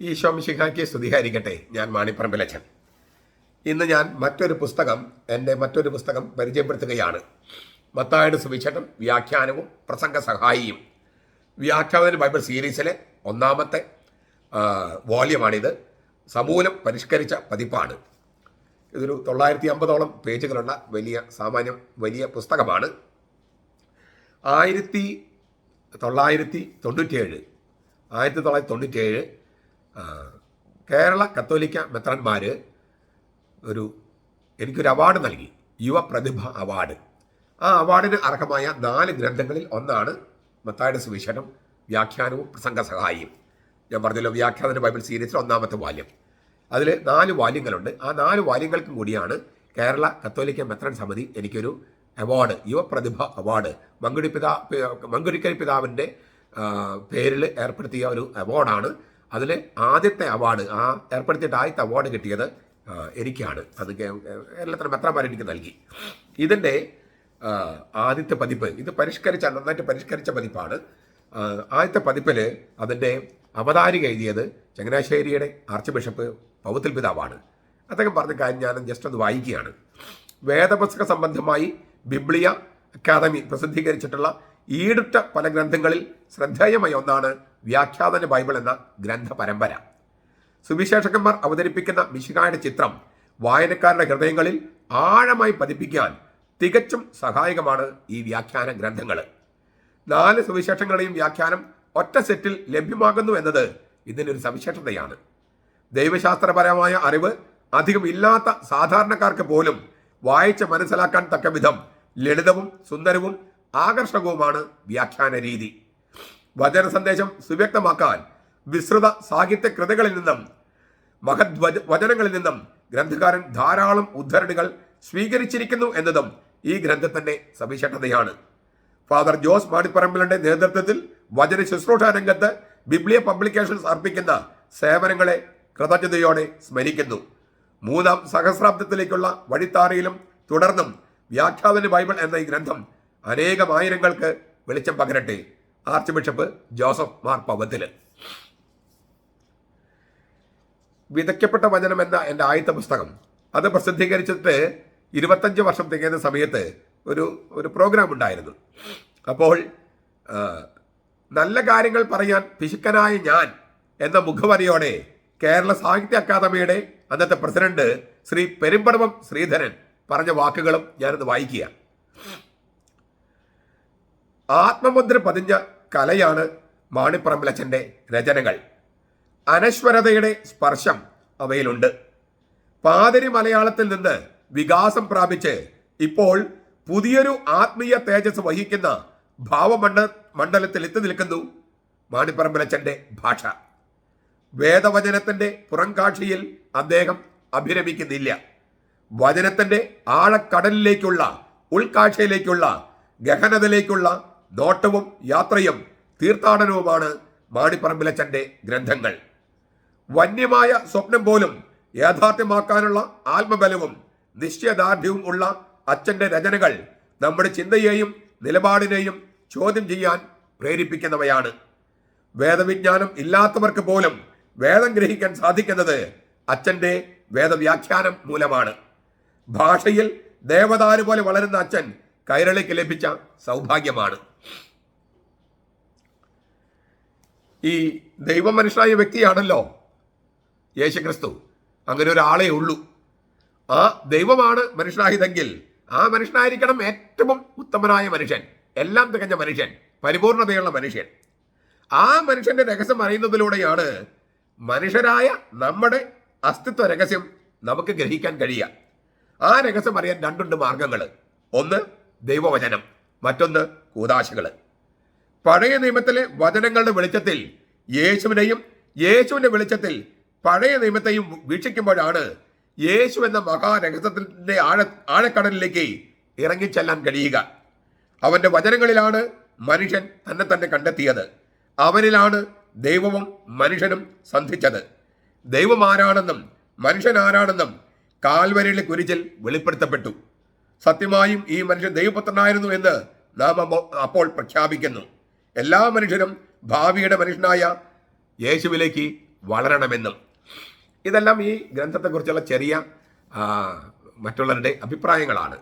ഈശോ മിശിഹായ്ക്ക് സ്തുതിയായിരിക്കട്ടെ. ഞാൻ മാണിപ്പറമ്പിലച്ചൻ ഇന്ന് ഞാൻ മറ്റൊരു പുസ്തകം എന്റെ മറ്റൊരു പുസ്തകം പരിചയപ്പെടുത്തുകയാണ്. മത്തായുടെ സുവിശേഷം വ്യാഖ്യാനവും പ്രസംഗ സഹായിയും. വ്യാഖ്യാന ബൈബിൾ സീരീസിലെ ഒന്നാമത്തെ വോല്യമാണിത് സമൂലം പരിഷ്കരിച്ച പതിപ്പാണ്. ഇതൊരു തൊള്ളായിരത്തി അമ്പതോളം പേജുകളുള്ള വലിയ സാമാന്യം വലിയ പുസ്തകമാണ്. ആയിരത്തി തൊള്ളായിരത്തി തൊണ്ണൂറ്റിയേഴ്. ആയിരത്തി തൊള്ളായിരത്തി തൊണ്ണൂറ്റിയേഴ് ആ, കേരള കത്തോലിക്ക മെത്രന്മാർ ഒരു എനിക്കൊരു അവാർഡ് നൽകി. യുവ പ്രതിഭ അവാർഡ്. ആ അവാർഡിന് അർഹമായ നാല് ഗ്രന്ഥങ്ങളിൽ ഒന്നാണ് മത്തായുടെ സുവിശേഷം വ്യാഖ്യാനവും പ്രസംഗ സഹായിയും. ഞാൻ പറഞ്ഞല്ലോ വ്യാഖ്യാന ബൈബിൾ സീരീസിൽ ഒന്നാമത്തെ വാല്യം. അതിൽ നാല് വാല്യങ്ങളുണ്ട്. ആ നാല് വാല്യങ്ങൾക്കും കൂടിയാണ് കേരള കത്തോലിക്ക മെത്രൻ സമിതി എനിക്കൊരു അവാർഡ് യുവ പ്രതിഭ അവാർഡ്. മങ്കുടി പിതാ മങ്കുടിക്കൽ പിതാവിന്റെ പേരിൽ ഏർപ്പെടുത്തിയ ഒരു അവാർഡാണ് അതിൽ ആദ്യത്തെ അവാർഡ് ആ ഏർപ്പെടുത്തിയിട്ട് ആദ്യത്തെ അവാർഡ് കിട്ടിയത് എനിക്കാണ്. അത് എല്ലാത്തരം കേരളത്തിലെ മെത്രന്മാർ എനിക്ക് നൽകി. ഇതിന്റെ ആദ്യത്തെ പതിപ്പ് ഇത് പരിഷ്കരിച്ച നന്നായിട്ട് പരിഷ്കരിച്ച പതിപ്പാണ്. ആദ്യത്തെ പതിപ്പിൽ അതിന്റെ അവതാരിക എഴുതിയത് ചങ്ങനാശ്ശേരിയുടെ ആർച്ച് ബിഷപ്പ് പൗത്തിൽ പിതാവാണ്. അദ്ദേഹം പറഞ്ഞ കാര്യം ഞാൻ ജസ്റ്റ് ഒന്ന് വായിക്കുകയാണ്. വേദപുസ്തക സംബന്ധമായി ബിബ്ലിയ അക്കാദമി പ്രസിദ്ധീകരിച്ചിട്ടുള്ള ഈടുറ്റ പല ഗ്രന്ഥങ്ങളിൽ ശ്രദ്ധേയമായ ഒന്നാണ് വ്യാഖ്യാതന ബൈബിൾ എന്ന ഗ്രന്ഥ പരമ്പര സുവിശേഷകന്മാർ അവതരിപ്പിക്കുന്ന മിശികായുടെ ചിത്രം വായനക്കാരുടെ ഹൃദയങ്ങളിൽ ആഴമായി പതിപ്പിക്കാൻ തികച്ചും സഹായകമാണ് ഈ വ്യാഖ്യാന ഗ്രന്ഥങ്ങൾ നാല് സുവിശേഷങ്ങളുടെയും വ്യാഖ്യാനം ഒറ്റ സെറ്റിൽ ലഭ്യമാകുന്നു എന്നത് ഇതിനൊരു സവിശേഷതയാണ്. ദൈവശാസ്ത്രപരമായ അറിവ് അധികം ഇല്ലാത്ത സാധാരണക്കാർക്ക് പോലും വായിച്ച് മനസ്സിലാക്കാൻ തക്ക വിധം ലളിതവും സുന്ദരവും ആകർഷകവുമാണ് വ്യാഖ്യാന രീതി വചന സന്ദേശം സുവ്യക്തമാക്കാൻ വിസ്തൃത സാഹിത്യ കൃതികളിൽ നിന്നും മഹത് വചനങ്ങളിൽ നിന്നും ഗ്രന്ഥകാരൻ ധാരാളം ഉദ്ധരണികൾ സ്വീകരിച്ചിരിക്കുന്നു എന്നതും ഈ ഗ്രന്ഥത്തിന്റെ സവിശേഷതയാണ്. ഫാദർ ജോസ് മാടിപ്പറമ്പിലിന്റെ നേതൃത്വത്തിൽ വചന ശുശ്രൂഷ രംഗത്ത് ബിബ്ലിയ പബ്ലിക്കേഷൻസ് അർപ്പിക്കുന്ന സേവനങ്ങളെ കൃതജ്ഞതയോടെ സ്മരിക്കുന്നു. മൂന്നാം സഹസ്രാബ്ദത്തിലേക്കുള്ള വഴിത്താറയിലും തുടർന്നും വ്യാഖ്യാന ബൈബിൾ എന്ന ഈ ഗ്രന്ഥം അനേകം ആയിരങ്ങൾക്ക് വെളിച്ചം പകരട്ടെ. Arch bishop Joseph Mar Pavathil വിതയ്ക്കപ്പെട്ട വചനം എന്ന എന്റെ ആദ്യത്തെ പുസ്തകം. അത് പ്രസിദ്ധീകരിച്ചിട്ട് ഇരുപത്തഞ്ച് വർഷം തികയുന്ന സമയത്ത് ഒരു ഒരു പ്രോഗ്രാം ഉണ്ടായിരുന്നു. അപ്പോൾ നല്ല കാര്യങ്ങൾ പറയാൻ പിശുക്കനായ ഞാൻ എന്ന മുഖവരിയോടെ കേരള സാഹിത്യ അക്കാദമിയുടെ അന്നത്തെ പ്രസിഡന്റ് ശ്രീ പെരുമ്പടവം ശ്രീധരൻ പറഞ്ഞ വാക്കുകളും ഞാനത് വായിക്കുക. ആത്മമുദ്ര പതിഞ്ഞ കലയാണ് മാണിപ്പറമ്പിലച്ചന്റെ രചനകൾ. അനശ്വരതയുടെ സ്പർശം അവയിലുണ്ട്. പാതിരി മലയാളത്തിൽ നിന്ന് വികാസം പ്രാപിച്ച് ഇപ്പോൾ പുതിയൊരു ആത്മീയ തേജസ് വഹിക്കുന്ന ഭാവമണ്ഡ മണ്ഡലത്തിൽ എത്തി നിൽക്കുന്നു മാണിപ്പറമ്പിലച്ചന്റെ ഭാഷ. വേദവചനത്തിന്റെ പുറംകാഴ്ചയിൽ അദ്ദേഹം അഭിരമിക്കുന്നില്ല. വചനത്തിന്റെ ആഴക്കടലിലേക്കുള്ള ഉൾക്കാഴ്ചയിലേക്കുള്ള ഗഹനതയിലേക്കുള്ള നോട്ടവും യാത്രയും തീർത്ഥാടനവുമാണ് മാണിപ്പറമ്പിലച്ചന്റെ ഗ്രന്ഥങ്ങൾ. വന്യമായ സ്വപ്നം പോലും യാഥാർത്ഥ്യമാക്കാനുള്ള ആത്മബലവും നിശ്ചയദാർഢ്യവും ഉള്ള അച്ഛന്റെ രചനകൾ നമ്മുടെ ചിന്തയെയും നിലപാടിനെയും ചോദ്യം ചെയ്യാൻ പ്രേരിപ്പിക്കുന്നവയാണ്. വേദവിജ്ഞാനം ഇല്ലാത്തവർക്ക് പോലും വേദം ഗ്രഹിക്കാൻ സാധിക്കുന്നത് അച്ഛന്റെ വേദവ്യാഖ്യാനം മൂലമാണ്. ഭാഷയിൽ ദേവദാരു പോലെ വളരുന്ന അച്ഛൻ കൈരളിക്ക് ലഭിച്ച സൗഭാഗ്യമാണ്. ഈ ദൈവമനുഷ്യനായ വ്യക്തിയാണല്ലോ യേശുക്രിസ്തു. അങ്ങനെ ഒരാളേ ഉള്ളൂ. ആ ദൈവമാണ് മനുഷ്യനായതെങ്കിൽ ആ മനുഷ്യനായിരിക്കണം ഏറ്റവും ഉത്തമനായ മനുഷ്യൻ എല്ലാം തികഞ്ഞ മനുഷ്യൻ പരിപൂർണതയുള്ള മനുഷ്യൻ. ആ മനുഷ്യന്റെ രഹസ്യം അറിയുന്നതിലൂടെയാണ് മനുഷ്യരായ നമ്മുടെ അസ്തിത്വ രഹസ്യം നമുക്ക് ഗ്രഹിക്കാൻ കഴിയുക. ആ രഹസ്യം അറിയാൻ രണ്ടുണ്ട് മാർഗങ്ങൾ ഒന്ന് ദൈവവചനം. മറ്റൊന്ന് കൂതാശകൾ പഴയ നിയമത്തിലെ വചനങ്ങളുടെ വെളിച്ചത്തിൽ യേശുവിനെയും യേശുവിന്റെ വെളിച്ചത്തിൽ പഴയ നിയമത്തെയും വീക്ഷിക്കുമ്പോഴാണ് യേശു എന്ന മഹാരഹസ്യത്തിന്റെ ആഴ ആഴക്കടലിലേക്ക് ഇറങ്ങിച്ചെല്ലാൻ കഴിയുക. അവന്റെ വചനങ്ങളിലാണ് മനുഷ്യൻ തന്നെ തന്നെ കണ്ടെത്തിയത്. അവനിലാണ് ദൈവവും മനുഷ്യനും സന്ധിച്ചത്. ദൈവം ആരാണെന്നും മനുഷ്യൻ ആരാണെന്നും കാൽവരിയിലെ കുരിച്ചിൽ വെളിപ്പെടുത്തപ്പെട്ടു. സത്യമായും ഈ മനുഷ്യൻ ദൈവപുത്രനായിരുന്നു എന്ന് നാം അപ്പോൾ പ്രഖ്യാപിക്കുന്നു. എല്ലാ മനുഷ്യരും ഭാവിയുടെ മനുഷ്യനായ യേശുവിലേക്ക് വളരണമെന്നും. ഇതെല്ലാം ഈ ഗ്രന്ഥത്തെക്കുറിച്ചുള്ള ചെറിയ മറ്റുള്ളവരുടെ അഭിപ്രായങ്ങളാണ്.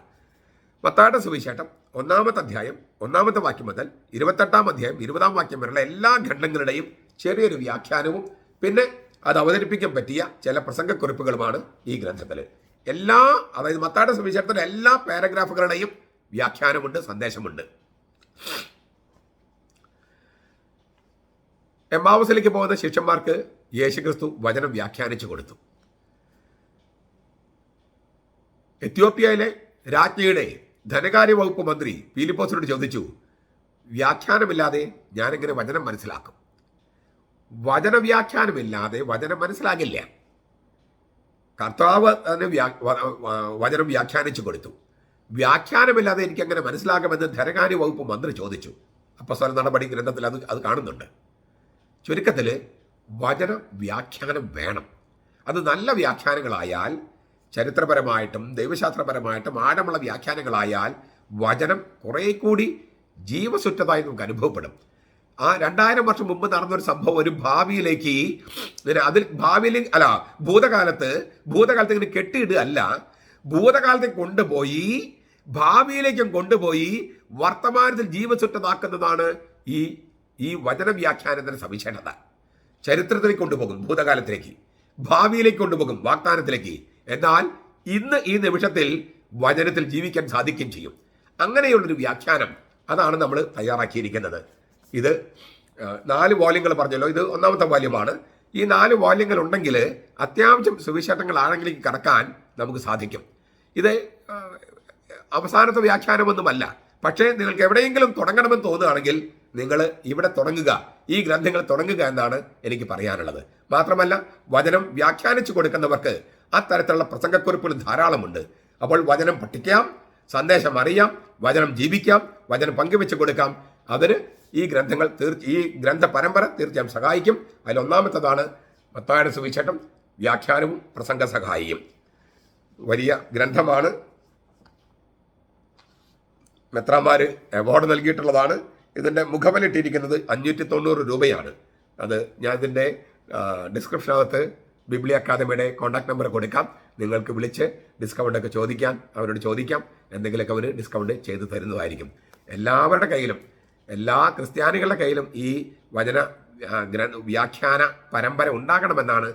പത്താട്ട സുവിശേഷം ഒന്നാമത്തെ അധ്യായം ഒന്നാമത്തെ വാക്യം മുതൽ ഇരുപത്തെട്ടാം അധ്യായം ഇരുപതാം വാക്യം വരെയുള്ള എല്ലാ ഖണ്ഡങ്ങളുടെയും ചെറിയൊരു വ്യാഖ്യാനവും പിന്നെ അത് അവതരിപ്പിക്കാൻ പറ്റിയ ചില പ്രസംഗക്കുറിപ്പുകളുമാണ് ഈ ഗ്രന്ഥത്തിൽ എല്ലാ അതായത് മത്തായുടെ സുവിശേഷത്തിലെ എല്ലാ പാരഗ്രാഫുകളുടെയും വ്യാഖ്യാനമുണ്ട് സന്ദേശമുണ്ട്. എംബാവസിലേക്ക് പോകുന്ന ശിഷ്യന്മാർക്ക് യേശുക്രിസ്തു വചനം വ്യാഖ്യാനിച്ചു കൊടുത്തു. എത്യോപ്യയിലെ രാജ്ഞിയുടെ ധനകാര്യ വകുപ്പ് മന്ത്രി ഫിലിപ്പോസിനോട് ചോദിച്ചു വ്യാഖ്യാനമില്ലാതെ ഞാനെങ്ങനെ വചനം മനസ്സിലാക്കും. വചന വ്യാഖ്യാനമില്ലാതെ വചനം മനസ്സിലാകില്ല. കർത്താവ് അതിന് വചനം വ്യാഖ്യാനിച്ചു കൊടുത്തു. വ്യാഖ്യാനമില്ലാതെ എനിക്ക് എങ്ങനെ മനസ്സിലാകുമെന്ന് ധനകാര്യ വകുപ്പ് മന്ത്രി ചോദിച്ചു. അപ്പസ്വല നടപടി ഗ്രന്ഥത്തിൽ അത് അത് കാണുന്നുണ്ട്. ചുരുക്കത്തിൽ വചന വ്യാഖ്യാനം വേണം. അത് നല്ല വ്യാഖ്യാനങ്ങളായാൽ ചരിത്രപരമായിട്ടും ദൈവശാസ്ത്രപരമായിട്ടും ആഴമുള്ള വ്യാഖ്യാനങ്ങളായാൽ വചനം കുറേ കൂടി ജീവസുറ്റതായി നമുക്ക് അനുഭവപ്പെടും. ആ രണ്ടായിരം വർഷം മുമ്പ് നടന്നൊരു സംഭവം ഒരു ഭാവിയിലേക്ക് അതിൽ ഭാവിയിൽ അല്ല ഭൂതകാലത്ത് ഭൂതകാലത്ത് ഇങ്ങനെ കെട്ടിയിടുക അല്ല ഭൂതകാലത്തേക്ക് കൊണ്ടുപോയി ഭാവിയിലേക്കും കൊണ്ടുപോയി വർത്തമാനത്തിൽ ജീവസുറ്റതാക്കുന്നതാണ് ഈ ഈ വചന വ്യാഖ്യാനത്തിന്റെ സവിശേഷത. ചരിത്രത്തിലേക്ക് കൊണ്ടുപോകും ഭൂതകാലത്തിലേക്ക്. ഭാവിയിലേക്ക് കൊണ്ടുപോകും വാഗ്ദാനത്തിലേക്ക്. എന്നാൽ ഇന്ന് ഈ നിമിഷത്തിൽ വചനത്തിൽ ജീവിക്കാൻ സാധിക്കുകയും ചെയ്യും. അങ്ങനെയുള്ളൊരു വ്യാഖ്യാനം അതാണ് നമ്മൾ തയ്യാറാക്കിയിരിക്കുന്നത്. ഇത് നാല് വോല്യങ്ങൾ പറഞ്ഞല്ലോ ഇത് ഒന്നാമത്തെ വോല്യമാണ് ഈ നാല് വോല്യങ്ങൾ ഉണ്ടെങ്കിൽ അത്യാവശ്യം സുവിശേഷങ്ങളാണെങ്കിലും കടക്കാൻ നമുക്ക് സാധിക്കും. ഇത് അവസാനത്തെ വ്യാഖ്യാനമൊന്നുമല്ല. പക്ഷേ നിങ്ങൾക്ക് എവിടെയെങ്കിലും തുടങ്ങണമെന്ന് തോന്നുകയാണെങ്കിൽ നിങ്ങൾ ഇവിടെ തുടങ്ങുക. ഈ ഗ്രന്ഥങ്ങൾ തുടങ്ങുക എന്നാണ് എനിക്ക് പറയാനുള്ളത്. മാത്രമല്ല വചനം വ്യാഖ്യാനിച്ചു കൊടുക്കുന്നവർക്ക് അത്തരത്തിലുള്ള പ്രസംഗക്കുറിപ്പുകൾ ധാരാളമുണ്ട്. അപ്പോൾ വചനം പഠിക്കാം സന്ദേശം അറിയാം വചനം ജീവിക്കാം വചനം പങ്കുവെച്ച് കൊടുക്കാം. അതിന് ഈ ഗ്രന്ഥങ്ങൾ തീർച്ച ഈ ഗ്രന്ഥ പരമ്പര തീർച്ചയായും സഹായിക്കും. അതിലൊന്നാമത്തതാണ് മത്തായുടെ സുവിശേഷം വ്യാഖ്യാനവും പ്രസംഗ സഹായിയും. വലിയ ഗ്രന്ഥമാണ്. മെത്രാമാര് അവാർഡ് നൽകിയിട്ടുള്ളതാണ്. ഇതിന്റെ മുഖവിലിട്ടിരിക്കുന്നത് അഞ്ഞൂറ്റി തൊണ്ണൂറ് രൂപയാണ്. അത് ഞാൻ ഇതിന്റെ ഡിസ്ക്രിപ്ഷനകത്ത് ബിബ്ലി അക്കാദമിയുടെ കോൺടാക്ട് നമ്പർ കൊടുക്കാം. നിങ്ങൾക്ക് വിളിച്ച് ഡിസ്കൗണ്ടൊക്കെ ചോദിക്കാം അവരോട് ചോദിക്കാം. എന്തെങ്കിലുമൊക്കെ അവർ ഡിസ്കൗണ്ട് ചെയ്തു തരുന്നതായിരിക്കും. എല്ലാവരുടെ കയ്യിലും എല്ലാ ക്രിസ്ത്യാനികളുടെ കയ്യിലും ഈ വചന വ്യാഖ്യാന പരമ്പര ഉണ്ടാകണമെന്നാണ്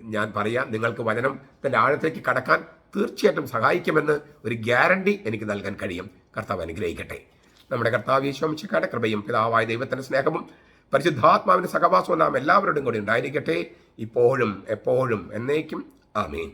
ഞാൻ പറയാം നിങ്ങൾക്ക് വചനത്തിന്റെ ആഴത്തേക്ക് കടക്കാൻ തീർച്ചയായിട്ടും സഹായിക്കുമെന്ന് ഒരു ഗ്യാരണ്ടി എനിക്ക് നൽകാൻ കഴിയും. കർത്താവ് അനുഗ്രഹിക്കട്ടെ. നമ്മുടെ കർത്താവ് ഈശോമിച്ചക്കാരുടെ കൃപയും പിതാവായ ദൈവത്തിന്റെ സ്നേഹവും പരിശുദ്ധാത്മാവിന്റെ സഹവാസവും നാം എല്ലാവരോടും കൂടി ഉണ്ടായിരിക്കട്ടെ. ഇപ്പോഴും എപ്പോഴും എന്നേക്കും. ആമേൻ.